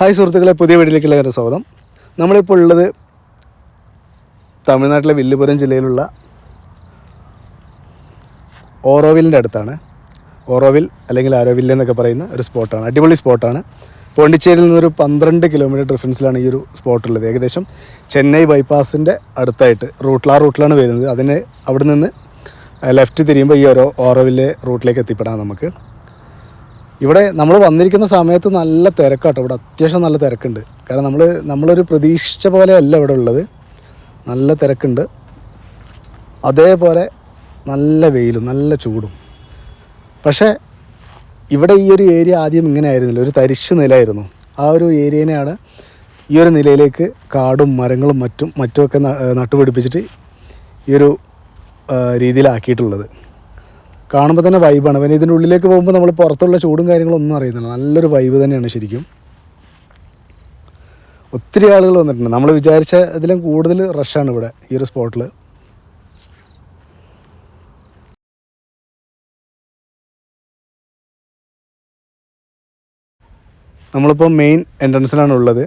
Hi സുഹൃത്തുക്കളെ പുതിയ വീട്ടിലേക്ക് എല്ലാവരും സ്വാഗതം. നമ്മളിപ്പോൾ ഉള്ളത് തമിഴ്നാട്ടിലെ വില്ലുപുരം ജില്ലയിലുള്ള ഓറോവിലിന്റെ അടുത്താണ്. ഓറോവിൽ അല്ലെങ്കിൽ ആരോവില്ല എന്നൊക്കെ പറയുന്ന ഒരു സ്പോട്ടാണ്. അടിപൊളി സ്പോട്ടാണ്. പോണ്ടിച്ചേരിയിൽ നിന്നൊരു പന്ത്രണ്ട് കിലോമീറ്റർ ഡിഫറൻസിലാണ് ഈ ഒരു സ്പോട്ടുള്ളത് ഏകദേശം ചെന്നൈ ബൈപ്പാസിന്റെ അടുത്തായിട്ട് റൂട്ടിൽ ആ റൂട്ടിലാണ് വരുന്നത്. അതിന് അവിടെ നിന്ന് ലെഫ്റ്റ് തിരിയുമ്പോൾ ഈ ഓരോ ഓറോവിലെ റൂട്ടിലേക്ക് എത്തിപ്പെടാം നമുക്ക്. ഇവിടെ നമ്മൾ വന്നിരിക്കുന്ന സമയത്ത് നല്ല തിരക്കാട്ടോ. ഇവിടെ അത്യാവശ്യം നല്ല തിരക്കുണ്ട്. കാരണം നമ്മൾ നമ്മളൊരു പ്രതീക്ഷിച്ച പോലെ അല്ല ഇവിടെ ഉള്ളത്. നല്ല തിരക്കുണ്ട്. അതേപോലെ നല്ല വെയിലും നല്ല ചൂടും. പക്ഷേ ഇവിടെ ഈ ഒരു ഏരിയ ആദ്യം ഇങ്ങനെ ആയിരുന്നില്ല. ഒരു തരിശു നിലയായിരുന്നു. ആ ഒരു ഏരിയനെയാണ് ഈ ഒരു നിലയിലേക്ക് കാടും മരങ്ങളും മറ്റും മറ്റുമൊക്കെ നട്ടുപിടിപ്പിച്ചിട്ട് ഈ ഒരു രീതിയിലാക്കിയിട്ടുള്ളത്. കാണുമ്പോൾ തന്നെ വൈബാണ് പിന്നെ ഇതിന്റെ ഉള്ളിലേക്ക് പോകുമ്പോൾ നമ്മൾ പുറത്തുള്ള ചൂടും കാര്യങ്ങളും ഒന്നും അറിയുന്നില്ല നല്ലൊരു വൈബ് തന്നെയാണ് ശരിക്കും. ഒത്തിരി ആളുകൾ വന്നിട്ടുണ്ട്. നമ്മൾ വിചാരിച്ച ഇതിലും കൂടുതൽ റഷാണ് ഇവിടെ ഈ ഒരു സ്പോട്ടിൽ നമ്മളിപ്പോൾ മെയിൻ എൻട്രൻസിലാണ് ഉള്ളത്.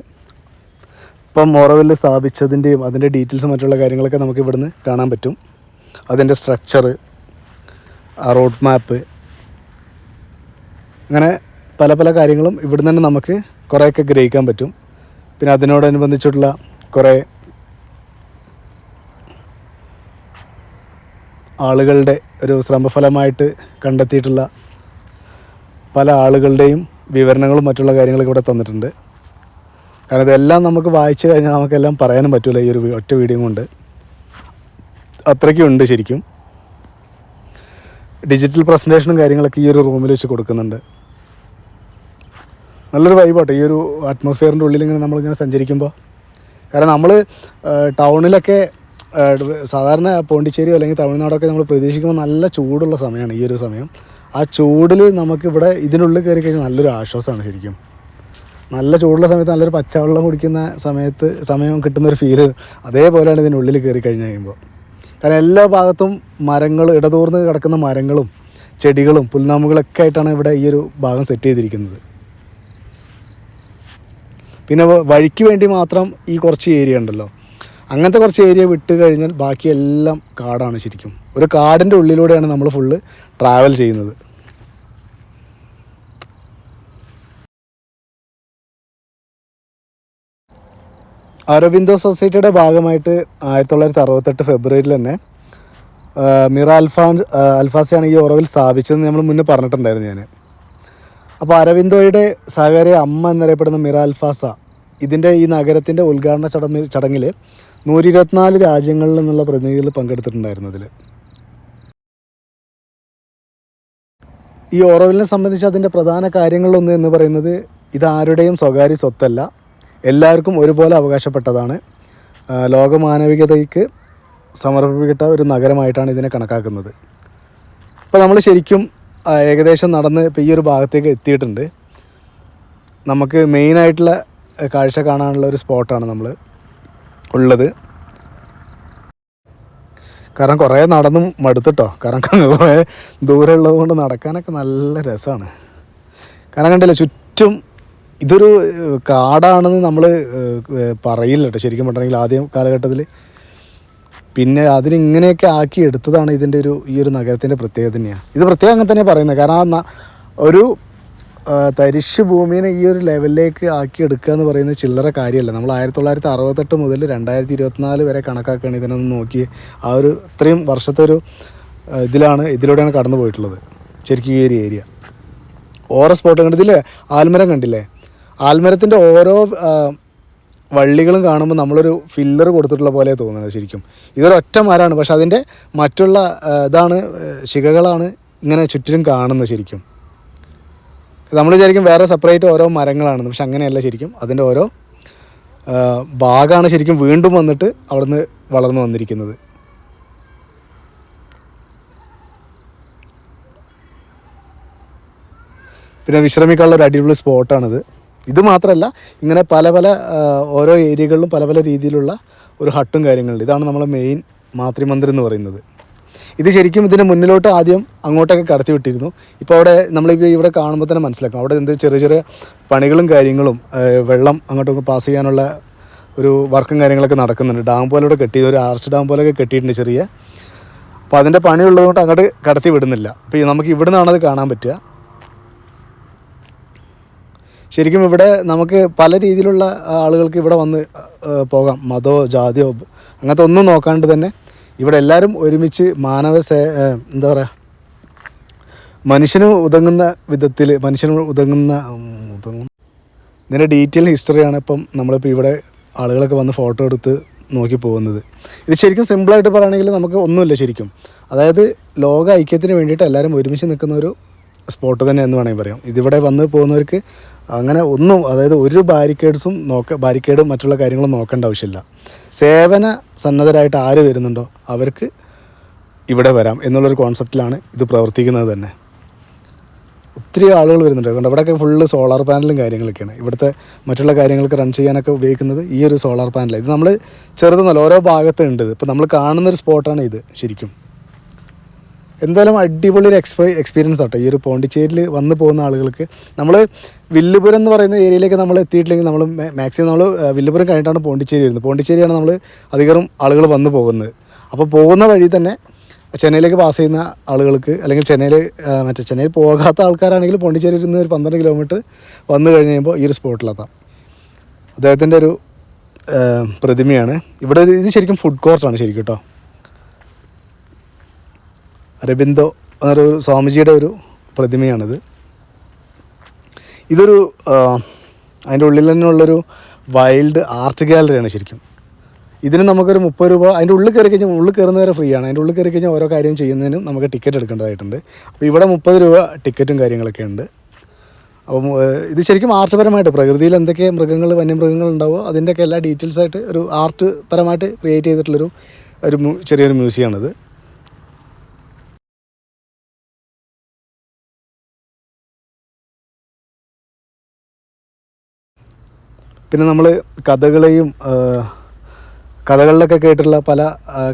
ഇപ്പം മോറവിൽ സ്ഥാപിച്ചതിന്റെയും അതിന്റെ ഡീറ്റെയിൽസും മറ്റുള്ള കാര്യങ്ങളൊക്കെ നമുക്ക് ഇവിടുന്ന് കാണാൻ പറ്റും. അതിന്റെ സ്ട്രക്ചർ ആ റോഡ് മാപ്പ് അങ്ങനെ പല പല കാര്യങ്ങളും ഇവിടുന്ന് തന്നെ നമുക്ക് കുറേയൊക്കെ ഗ്രഹിക്കാൻ പറ്റും. പിന്നെ അതിനോടനുബന്ധിച്ചിട്ടുള്ള കുറേ ആളുകളുടെ ഒരു ശ്രമഫലമായിട്ട് കണ്ടെത്തിയിട്ടുള്ള പല ആളുകളുടെയും വിവരണങ്ങളും മറ്റുള്ള കാര്യങ്ങളും ഇവിടെ തന്നിട്ടുണ്ട്. കാരണം ഇതെല്ലാം നമുക്ക് വായിച്ചു കഴിഞ്ഞാൽ നമുക്കെല്ലാം പറയാനും പറ്റില്ല ഈ ഒരു ഒറ്റ വീഡിയോ കൊണ്ട്. അത്രയ്ക്കും ഉണ്ട് ശരിക്കും. ഡിജിറ്റൽ പ്രസന്റേഷനും കാര്യങ്ങളൊക്കെ ഈ ഒരു റൂമിൽ വെച്ച് കൊടുക്കുന്നുണ്ട്. നല്ലൊരു വൈബാട്ടെ ഈ ഒരു അറ്റ്മോസ്ഫിയറിന്റെ ഉള്ളിൽ ഇങ്ങനെ നമ്മളിങ്ങനെ സഞ്ചരിക്കുമ്പോൾ കാരണം നമ്മൾ ടൗണിലൊക്കെ സാധാരണ പോണ്ടിച്ചേരിയോ അല്ലെങ്കിൽ തമിഴ്നാടൊക്കെ നമ്മൾ പ്രതീക്ഷിക്കുമ്പോൾ നല്ല ചൂടുള്ള സമയമാണ് ഈ ഒരു സമയം. ആ ചൂടിൽ നമുക്കിവിടെ ഇതിനുള്ളിൽ കയറി കഴിഞ്ഞാൽ നല്ലൊരു ആശ്വാസമാണ് ശരിക്കും. നല്ല ചൂടുള്ള സമയത്ത് നല്ലൊരു പച്ചവെള്ളം കുടിക്കുന്ന സമയത്ത് സമയം കിട്ടുന്നൊരു ഫീൽ അതേപോലെയാണ് ഇതിനുള്ളിൽ കയറി കഴിഞ്ഞ് കഴിയുമ്പോൾ കാരണം എല്ലാ ഭാഗത്തും മരങ്ങൾ ഇടതൂർന്ന് കിടക്കുന്ന മരങ്ങളും ചെടികളും പുൽനാമുകളൊക്കെ ആയിട്ടാണ് ഇവിടെ ഈ ഒരു ഭാഗം സെറ്റ് ചെയ്തിരിക്കുന്നത്. പിന്നെ വഴിക്ക് വേണ്ടി മാത്രം ഈ കുറച്ച് ഏരിയ ഉണ്ടല്ലോ. അങ്ങനത്തെ കുറച്ച് ഏരിയ വിട്ട് കഴിഞ്ഞാൽ ബാക്കിയെല്ലാം കാടാണ് ശരിക്കും. ഒരു കാടിന്റെ ഉള്ളിലൂടെയാണ് നമ്മൾ ഫുള്ള് ട്രാവൽ ചെയ്യുന്നത്. അരബിന്ദോ സൊസൈറ്റിയുടെ ഭാഗമായിട്ട് ആയിരത്തി തൊള്ളായിരത്തി അറുപത്തെട്ട് ഫെബ്രുവരിയിൽ തന്നെ മിറ അൽഫാൻ അൽഫാസിയാണ് ഈ ഉറവിൽ സ്ഥാപിച്ചതെന്ന് നമ്മൾ മുന്നേ പറഞ്ഞിട്ടുണ്ടായിരുന്നു ഞാൻ. അപ്പോൾ അരവിന്ദോയുടെ സഹകാരി അമ്മ എന്നറിയപ്പെടുന്ന മിറ അൽഫാസ ഇതിന്റെ ഈ നഗരത്തിന്റെ ഉദ്ഘാടന ചടങ്ങ് ചടങ്ങിൽ നൂറ്റി ഇരുപത്തിനാല് രാജ്യങ്ങളിൽ നിന്നുള്ള പ്രതിനിധികൾ പങ്കെടുത്തിട്ടുണ്ടായിരുന്നു അതിൽ. ഈ ഓറോവിലിനെ സംബന്ധിച്ച് അതിന്റെ പ്രധാന കാര്യങ്ങളിലൊന്ന് എന്ന് പറയുന്നത് ഇത് ആരുടെയും സ്വകാര്യ സ്വത്തല്ല എല്ലാവർക്കും ഒരുപോലെ അവകാശപ്പെട്ടതാണ്. ലോകമാനവികതയ്ക്ക് സമർപ്പിക്കപ്പെട്ട ഒരു നഗരമായിട്ടാണ് ഇതിനെ കണക്കാക്കുന്നത്. ഇപ്പോൾ നമ്മൾ ശരിക്കും ഏകദേശം നടന്ന് ഇപ്പോൾ ഈ ഒരു ഭാഗത്തേക്ക് എത്തിയിട്ടുണ്ട്. നമുക്ക് മെയിനായിട്ടുള്ള കാഴ്ച കാണാനുള്ള ഒരു സ്പോട്ടാണ് നമ്മൾ ഉള്ളത്. കാരണം കുറേ നടന്നും മടുത്തിട്ടോ. കാരണം കുറേ ദൂരമുള്ളത് കൊണ്ട് നടക്കാനൊക്കെ നല്ല രസമാണ് കാരണം കണ്ടില്ല ചുറ്റും ഇതൊരു കാടാണെന്ന് നമ്മൾ പറയില്ല കേട്ടോ. ശരിക്കും പറഞ്ഞിട്ടുണ്ടെങ്കിൽ ആദ്യം കാലഘട്ടത്തിൽ. പിന്നെ അതിനിങ്ങനെയൊക്കെ ആക്കി എടുത്തതാണ് ഇതിന്റെ ഒരു ഈ ഒരു നഗരത്തിന്റെ പ്രത്യേകത തന്നെയാണ് ഇത് പ്രത്യേകം അങ്ങനെ തന്നെ പറയുന്നത്. കാരണം ആ ഒരു തരിശ് ഭൂമിനെ ഈ ഒരു ലെവലിലേക്ക് ആക്കി എടുക്കുക എന്ന് പറയുന്നത് ചില്ലറ കാര്യമല്ല. നമ്മൾ ആയിരത്തി തൊള്ളായിരത്തി അറുപത്തെട്ട് മുതൽ രണ്ടായിരത്തി ഇരുപത്തിനാല് വരെ കണക്കാക്കുകയാണ് ഇതിനൊന്ന് നോക്കി. ആ ഒരു ഇത്രയും വർഷത്തെ ഒരു ഇതിലാണ് ഇതിലൂടെയാണ് കടന്നു പോയിട്ടുള്ളത് ശരിക്കും ഈ ഒരു ഏരിയ. ഓരോ സ്പോട്ട് കണ്ടില്ലേ ആൽമരം കണ്ടില്ലേ? ആൽമരത്തിന്റെ ഓരോ വള്ളികളും കാണുമ്പോൾ നമ്മളൊരു ഫില്ലർ കൊടുത്തിട്ടുള്ള പോലെ തോന്നുന്നത് ശരിക്കും. ഇതൊരൊറ്റ മരമാണ്. പക്ഷെ അതിന്റെ മറ്റുള്ള ഇതാണ് ശിഖകളാണ് ഇങ്ങനെ ചുറ്റിലും കാണുന്നത് ശരിക്കും. നമ്മൾ വിചാരിക്കും വേറെ സെപ്പറേറ്റ് ഓരോ മരങ്ങളാണെന്ന്. പക്ഷെ അങ്ങനെയല്ല ശരിക്കും. അതിന്റെ ഓരോ ഭാഗമാണ് ശരിക്കും വീണ്ടും വന്നിട്ട് അവിടുന്ന് വളർന്നു വന്നിരിക്കുന്നത്. പിന്നെ വിശ്രമിക്കാനുള്ള ഒരു അടിപൊളി സ്പോട്ടാണിത് ഇത് മാത്രമല്ല ഇങ്ങനെ പല പല ഓരോ ഏരിയകളിലും പല പല രീതിയിലുള്ള ഒരു ഹട്ടും കാര്യങ്ങളുണ്ട്. ഇതാണ് നമ്മളെ മെയിൻ മാതൃമന്ദിർ എന്ന് പറയുന്നത്. ഇത് ശരിക്കും ഇതിന് മുന്നിലോട്ട് ആദ്യം അങ്ങോട്ടൊക്കെ കടത്തി വിട്ടിരുന്നു ഇപ്പോൾ അവിടെ നമ്മളിപ്പോൾ ഇവിടെ കാണുമ്പോൾ തന്നെ മനസ്സിലാക്കും. അവിടെ എന്ത് ചെറിയ ചെറിയ പണികളും കാര്യങ്ങളും വെള്ളം അങ്ങോട്ടൊക്കെ പാസ് ചെയ്യാനുള്ള ഒരു വർക്കും കാര്യങ്ങളൊക്കെ നടക്കുന്നുണ്ട്. ഡാം പോലെ ഇവിടെ കെട്ടി ഒരു ആർച്ച് ഡാം പോലെയൊക്കെ കെട്ടിയിട്ടുണ്ട് ചെറിയ. അപ്പോൾ അതിന്റെ പണിയുള്ളതുകൊണ്ട് അങ്ങോട്ട് കടത്തി വിടുന്നില്ല അപ്പോൾ നമുക്ക് ഇവിടെ നിന്നാണ് അത് കാണാൻ പറ്റുക. ശരിക്കും ഇവിടെ നമുക്ക് പല രീതിയിലുള്ള ആളുകൾക്ക് ഇവിടെ വന്ന് പോകാം. മതമോ ജാതിയോ അങ്ങനത്തെ ഒന്നും നോക്കാണ്ട് തന്നെ ഇവിടെ എല്ലാവരും ഒരുമിച്ച് മാനവ സേ എന്താ പറയുക മനുഷ്യന് ഉതങ്ങുന്ന വിധത്തിൽ മനുഷ്യന് ഉതങ്ങുന്ന ഉതങ്ങും ഇതിന്റെ ഡീറ്റെയിൽ ഹിസ്റ്ററിയാണ് ഇപ്പം നമ്മളിപ്പോൾ ഇവിടെ ആളുകളൊക്കെ വന്ന് ഫോട്ടോ എടുത്ത് നോക്കി പോകുന്നത്. ഇത് ശരിക്കും സിമ്പിളായിട്ട് പറയുകയാണെങ്കിൽ നമുക്ക് ഒന്നുമില്ല ശരിക്കും. അതായത് ലോക ഐക്യത്തിന് വേണ്ടിയിട്ട് എല്ലാവരും ഒരുമിച്ച് നിൽക്കുന്ന ഒരു സ്പോട്ട് തന്നെ എന്ന് വേണമെങ്കിൽ പറയാം. ഇതിവിടെ വന്ന് പോകുന്നവർക്ക് അങ്ങനെ ഒന്നും അതായത് ഒരു ബാരിക്കേഡ്സും നോക്ക ബാരിക്കേഡും മറ്റുള്ള കാര്യങ്ങളും നോക്കേണ്ട ആവശ്യമില്ല. സേവന സന്നദ്ധരായിട്ട് ആര് വരുന്നുണ്ടോ അവർക്ക് ഇവിടെ വരാം എന്നുള്ളൊരു കോൺസെപ്റ്റിലാണ് ഇത് പ്രവർത്തിക്കുന്നത് തന്നെ. ഒത്തിരി ആളുകൾ വരുന്നുണ്ട്. അതുകൊണ്ട് ഇവിടെയൊക്കെ ഫുള്ള് സോളാർ പാനലും കാര്യങ്ങളൊക്കെയാണ്. ഇവിടുത്തെ മറ്റുള്ള കാര്യങ്ങൾക്ക് റൺ ചെയ്യാനൊക്കെ ഉപയോഗിക്കുന്നത് ഈ ഒരു സോളാർ പാനൽ ഇത് നമ്മൾ ചെറുതെന്നല്ല ഓരോ ഭാഗത്തുണ്ട് ഇപ്പോൾ നമ്മൾ കാണുന്നൊരു സ്പോട്ടാണ് ഇത് ശരിക്കും. എന്തായാലും അടിപൊളി ഒരു എക്സ്പീ എക്സ്പീരിയൻസ് ആട്ടോ. ഈ ഒരു പോണ്ടിച്ചേരിയിൽ വന്ന് പോകുന്ന ആളുകൾക്ക്. നമ്മൾ വില്ലുപുരം എന്ന് പറയുന്ന ഏരിയയിലേക്ക് നമ്മൾ എത്തിയിട്ടില്ലെങ്കിൽ നമ്മൾ മാക്സിമം നമ്മൾ വില്ലുപുരം കഴിഞ്ഞിട്ടാണ് പോണ്ടിച്ചേരി വരുന്നത്. പോണ്ടിച്ചേരിയാണ് നമ്മൾ അധികം ആളുകൾ വന്ന് പോകുന്നത്. അപ്പോൾ പോകുന്ന വഴി തന്നെ ചെന്നൈയിലേക്ക് പാസ് ചെയ്യുന്ന ആളുകൾക്ക് അല്ലെങ്കിൽ ചെന്നൈയിൽ മറ്റേ ചെന്നൈയിൽ പോകാത്ത ആൾക്കാരാണെങ്കിൽ പോണ്ടിച്ചേരി ഇരുന്ന് ഒരു പന്ത്രണ്ട് കിലോമീറ്റർ വന്നു കഴിഞ്ഞ് കഴിയുമ്പോൾ ഈ ഒരു സ്പോട്ടിലെത്താം അദ്ദേഹത്തിന്റെ ഒരു പ്രതിമയാണ്. ഇവിടെ ഇത് ശരിക്കും ഫുഡ് കോർട്ടാണ് ശരിക്കും കേട്ടോ അരബിന്ദോ എന്നൊരു സ്വാമിജിയുടെ ഒരു പ്രതിമയാണിത്. ഇതൊരു അതിന്റെ ഉള്ളിൽ തന്നെ ഉള്ളൊരു വൈൽഡ് ആർട്ട് ഗാലറിയാണ് ശരിക്കും. ഇതിന് നമുക്കൊരു മുപ്പത് രൂപ അതിന്റെ ഉള്ളിൽ കയറി കഴിഞ്ഞാൽ ഉള്ളിൽ കയറുന്നവരെ ഫ്രീ ആണ്. അതിന്റെ ഉള്ളിൽ കയറി കഴിഞ്ഞാൽ ഓരോ കാര്യം ചെയ്യുന്നതിനും നമുക്ക് ടിക്കറ്റ് എടുക്കേണ്ടതായിട്ടുണ്ട്. അപ്പോൾ ഇവിടെ മുപ്പത് രൂപ ടിക്കറ്റും കാര്യങ്ങളൊക്കെ ഉണ്ട്. അപ്പം ഇത് ശരിക്കും ആർട്ട് പരമായിട്ട് പ്രകൃതിയിൽ എന്തൊക്കെ മൃഗങ്ങൾ വന്യമൃഗങ്ങൾ ഉണ്ടാവോ അതിന്റെയൊക്കെ എല്ലാ ഡീറ്റെയിൽസായിട്ട് ഒരു ആർട്ട് പരമായിട്ട് ക്രിയേറ്റ് ചെയ്തിട്ടുള്ളൊരു ഒരു ചെറിയൊരു മ്യൂസിയമാണിത്. പിന്നെ നമ്മൾ കഥകളെയും കഥകളിലൊക്കെ കേട്ടിട്ടുള്ള പല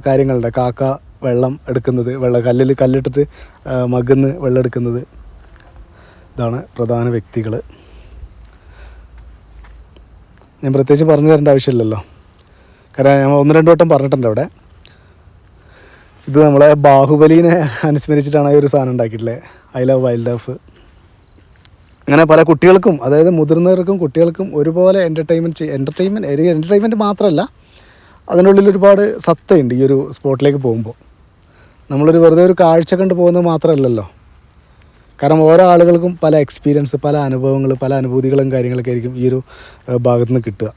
കാര്യങ്ങളുണ്ട്. കാക്ക വെള്ളം എടുക്കുന്നത് വെള്ള കല്ലിൽ കല്ലിട്ടിട്ട് മകന്ന് വെള്ളം എടുക്കുന്നത്. ഇതാണ് പ്രധാന വ്യക്തികൾ ഞാൻ പ്രത്യേകിച്ച് പറഞ്ഞു തരേണ്ട ആവശ്യമില്ലല്ലോ. കാരണം ഞാൻ ഒന്ന് രണ്ട് വട്ടം പറഞ്ഞിട്ടുണ്ട് അവിടെ. ഇത് നമ്മളെ ബാഹുബലീനെ അനുസ്മരിച്ചിട്ടാണ് ഈ ഒരു സാധനം ഉണ്ടാക്കിയിട്ടുള്ളത്. I love wild life. അങ്ങനെ പല കുട്ടികൾക്കും അതായത് മുതിർന്നവർക്കും കുട്ടികൾക്കും ഒരുപോലെ എന്റർടൈൻമെന്റ് എന്റർടൈൻമെന്റ് എന്റർടൈൻമെന്റ് മാത്രമല്ല അതിനുള്ളിൽ ഒരുപാട് സത്തയുണ്ട് ഈ ഒരു സ്പോട്ടിലേക്ക് പോകുമ്പോൾ. നമ്മളൊരു വെറുതെ ഒരു കാഴ്ച കണ്ട് പോകുന്നത് മാത്രമല്ലല്ലോ. കാരണം ഓരോ ആളുകൾക്കും പല എക്സ്പീരിയൻസ് പല അനുഭവങ്ങൾ പല അനുഭൂതികളും കാര്യങ്ങളൊക്കെ ആയിരിക്കും ഈ ഒരു ഭാഗത്തു നിന്ന് കിട്ടുക.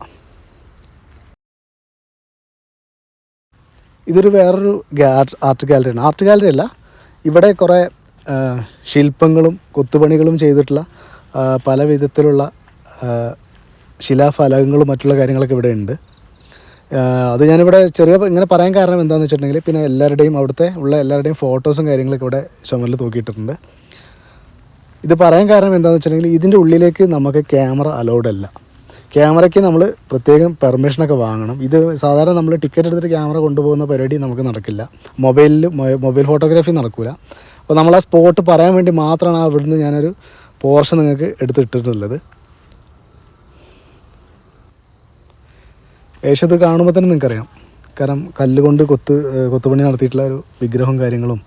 ഇതൊരു വേറൊരു ആർട്ട് ഗാലറിയാണ് ആർട്ട് ഗാലറി അല്ല ഇവിടെ കുറേ ശില്പങ്ങളും കൊത്തുപണികളും ചെയ്തിട്ടുള്ള പല വിധത്തിലുള്ള ശിലാഫലകങ്ങളും മറ്റുള്ള കാര്യങ്ങളൊക്കെ ഇവിടെ ഉണ്ട്. അത് ഞാനിവിടെ ചെറിയ ഇങ്ങനെ പറയാൻ കാരണം എന്താണെന്ന് വെച്ചിട്ടുണ്ടെങ്കിൽ പിന്നെ എല്ലാവരുടെയും അവിടുത്തെ ഉള്ള എല്ലാവരുടെയും ഫോട്ടോസും കാര്യങ്ങളൊക്കെ ഇവിടെ ചുമലിൽ തൂക്കിയിട്ടിട്ടുണ്ട്. ഇത് പറയാൻ കാരണം എന്താണെന്ന് വെച്ചിട്ടുണ്ടെങ്കിൽ ഇതിന്റെ ഉള്ളിലേക്ക് നമുക്ക് ക്യാമറ അലൗഡ് അല്ല. ക്യാമറയ്ക്ക് നമ്മൾ പ്രത്യേകം പെർമിഷനൊക്കെ വാങ്ങണം. ഇത് സാധാരണ നമ്മൾ ടിക്കറ്റ് എടുത്തിട്ട് ക്യാമറ കൊണ്ടുപോകുന്ന പരിപാടി നമുക്ക് നടക്കില്ല. മൊബൈലിൽ മൊബൈൽ ഫോട്ടോഗ്രാഫി നടക്കില്ല അപ്പോൾ നമ്മൾ ആ സ്പോട്ട് പറയാൻ വേണ്ടി മാത്രമാണ് അവിടുന്ന് ഞാനൊരു പോർഷൻ നിങ്ങൾക്ക് എടുത്തിട്ടിട്ടുള്ളത്. അത് കാണുമ്പോൾ തന്നെ നിങ്ങൾക്കറിയാം. കാരണം കല്ലുകൊണ്ട് കൊത്ത് കൊത്തുപണി നടത്തിയിട്ടുള്ള ഒരു വിഗ്രഹവും കാര്യങ്ങളും.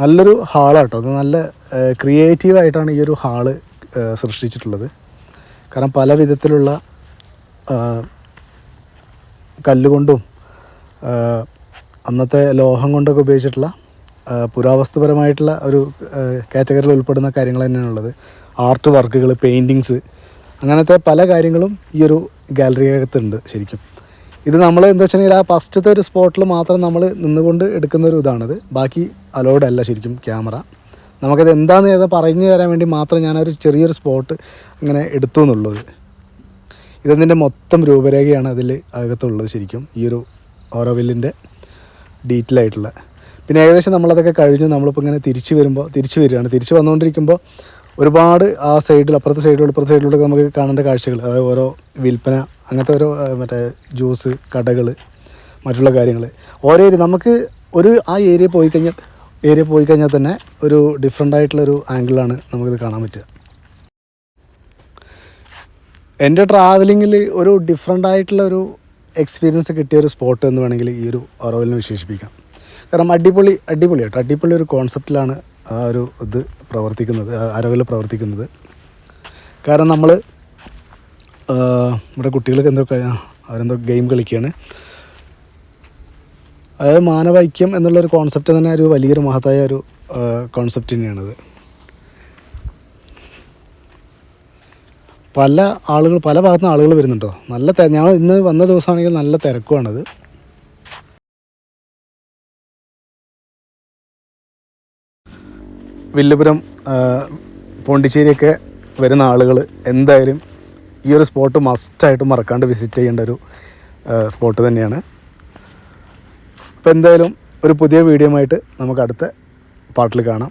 നല്ലൊരു ഹാളാട്ടോ. അത് നല്ല ക്രിയേറ്റീവായിട്ടാണ് ഈ ഒരു ഹാൾ സൃഷ്ടിച്ചിട്ടുള്ളത്. കാരണം പല വിധത്തിലുള്ള കല്ലുകൊണ്ടും അന്നത്തെ ലോഹം കൊണ്ടൊക്കെ ഉപയോഗിച്ചിട്ടുള്ള പുരാവസ്തുപരമായിട്ടുള്ള ഒരു കാറ്റഗറിയിൽ ഉൾപ്പെടുന്ന കാര്യങ്ങൾ തന്നെയാണ് ഉള്ളത്. ആർട്ട് വർക്കുകൾ പെയിന്റിങ്സ് അങ്ങനത്തെ പല കാര്യങ്ങളും ഈ ഒരു ഗാലറി അകത്തുണ്ട് ശരിക്കും. ഇത് നമ്മൾ എന്താ വെച്ചിട്ടുണ്ടെങ്കിൽ ആ ഫസ്റ്റത്തെ ഒരു സ്പോട്ടിൽ മാത്രം നമ്മൾ നിന്നുകൊണ്ട് എടുക്കുന്ന ഒരു ഇതാണിത്. ബാക്കി അലോഡ് അല്ല ശരിക്കും ക്യാമറ നമുക്കത് എന്താണെന്ന് ഏതാ പറഞ്ഞു തരാൻ വേണ്ടി മാത്രം ഞാനൊരു ചെറിയൊരു സ്പോട്ട് ഇങ്ങനെ എടുത്തു എന്നുള്ളത്. ഇതെന്തിന്റെ മൊത്തം രൂപരേഖയാണ് അതിൽ അകത്തുള്ളത് ശരിക്കും. ഈ ഒരു ഓരോവില്ലിന്റെ ഡീറ്റെയിൽ ആയിട്ടുള്ള. പിന്നെ ഏകദേശം നമ്മളതൊക്കെ കഴിഞ്ഞു. നമ്മളിപ്പോൾ ഇങ്ങനെ തിരിച്ച് വരുമ്പോൾ തിരിച്ച് വരികയാണ്. തിരിച്ച് വന്നുകൊണ്ടിരിക്കുമ്പോൾ ഒരുപാട് ആ സൈഡിൽ അപ്പുറത്തെ സൈഡിൽ ഇപ്പുറത്തെ സൈഡിലൂടെ നമുക്ക് കാണേണ്ട കാഴ്ചകൾ. അതായത് ഓരോ വിൽപ്പന അങ്ങനത്തെ ഓരോ മറ്റേ ജ്യൂസ് കടകൾ മറ്റുള്ള കാര്യങ്ങൾ ഓരോ ഏരിയ നമുക്ക് ഒരു ആ ഏരിയ പോയി കഴിഞ്ഞാൽ ഏരിയ പോയി കഴിഞ്ഞാൽ തന്നെ ഒരു ഡിഫറെന്റ് ആയിട്ടുള്ളൊരു ആംഗിളാണ് നമുക്കിത് കാണാൻ പറ്റുക. എന്റെ ട്രാവലിങ്ങിൽ ഒരു ഡിഫറെന്റ് ആയിട്ടുള്ള ഒരു എക്സ്പീരിയൻസ് കിട്ടിയ ഒരു സ്പോട്ട് എന്ന് വേണമെങ്കിൽ ഈ ഒരു അറോയിലിനെ വിശേഷിപ്പിക്കാം. കാരണം അടിപൊളി അടിപൊളി കേട്ടോ. അടിപൊളി ഒരു കോൺസെപ്റ്റിലാണ് ആ ഒരു ഇത് പ്രവർത്തിക്കുന്നത് അരവിൽ പ്രവർത്തിക്കുന്നത്. കാരണം നമ്മൾ നമ്മുടെ കുട്ടികൾക്ക് എന്തോ അവരെന്തോ ഗെയിം കളിക്കുകയാണ് അതായത് മാനവൈക്യം എന്നുള്ളൊരു കോൺസെപ്റ്റ് തന്നെ ഒരു വലിയൊരു മഹത്തായ ഒരു കോൺസെപ്റ്റ് തന്നെയാണത്. പല ആളുകൾ പല ഭാഗത്തു നിന്ന് ആളുകൾ വരുന്നുണ്ടോ? നല്ല ഞാൻ ഇന്ന് വന്ന ദിവസമാണെങ്കിൽ നല്ല തിരക്കുമാണത് വില്ലുപുരം പോണ്ടിച്ചേരിയൊക്കെ വരുന്ന ആളുകൾ എന്തായാലും ഈ ഒരു സ്പോട്ട് മസ്റ്റായിട്ട് മറക്കാണ്ട് വിസിറ്റ് ചെയ്യേണ്ട ഒരു സ്പോട്ട് തന്നെയാണ്. അപ്പോൾ എന്തായാലും ഒരു പുതിയ വീഡിയോ ആയിട്ട് നമുക്ക് അടുത്ത പാട്ടിൽ കാണാം.